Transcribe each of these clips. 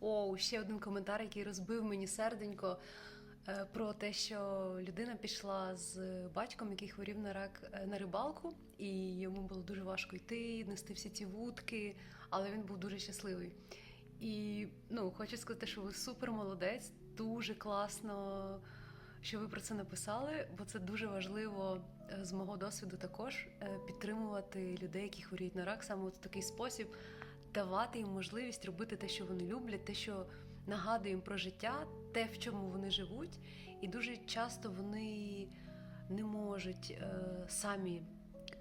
О, ще один коментар, який розбив мені серденько. е, Про те, що людина пішла з батьком, який хворів на рак е, на рибалку, і йому було дуже важко йти, нести всі ці вудки, але він був дуже щасливий. І ну, хочу сказати, що ви супер молодець, дуже класно, що ви про це написали, бо це дуже важливо е, з мого досвіду також підтримувати людей, які хворіють на рак, саме в такий спосіб давати їм можливість робити те, що вони люблять, те, що нагадує їм про життя, те, в чому вони живуть. І дуже часто вони не можуть е, самі.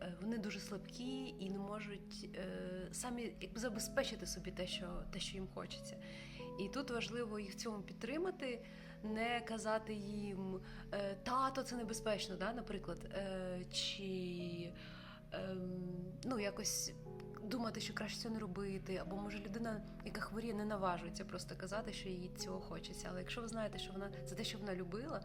е, Вони дуже слабкі і не можуть е, самі якби забезпечити собі те, що те, що їм хочеться. І тут важливо їх в цьому підтримати, не казати їм е, тато, це небезпечно, да, наприклад, е, чи ем, ну якось думати, що краще це не робити, або може людина, яка хворіє, не наважується просто казати, що їй цього хочеться. Але якщо ви знаєте, що вона це те, що вона любила,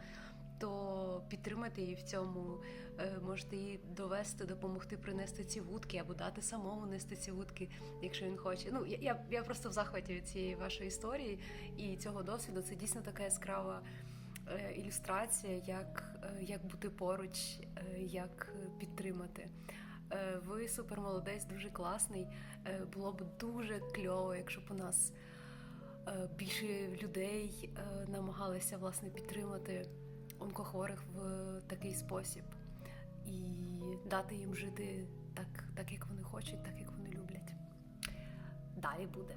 то підтримати її в цьому, е, можете їй довести, допомогти принести ці вудки або дати самому нести ці вудки, якщо він хоче. Ну я, я, просто в захваті від цієї вашої історії і цього досвіду. Це дійсно така яскрава. е, Ілюстрація, як, е, як бути поруч, як підтримати. Е, Ви супер молодець, дуже класний. Е, Було б дуже кльово, якщо б у нас е, більше людей намагалися власне підтримати онкохворих в такий спосіб і дати їм жити так, так як вони хочуть, так як вони люблять. Далі буде.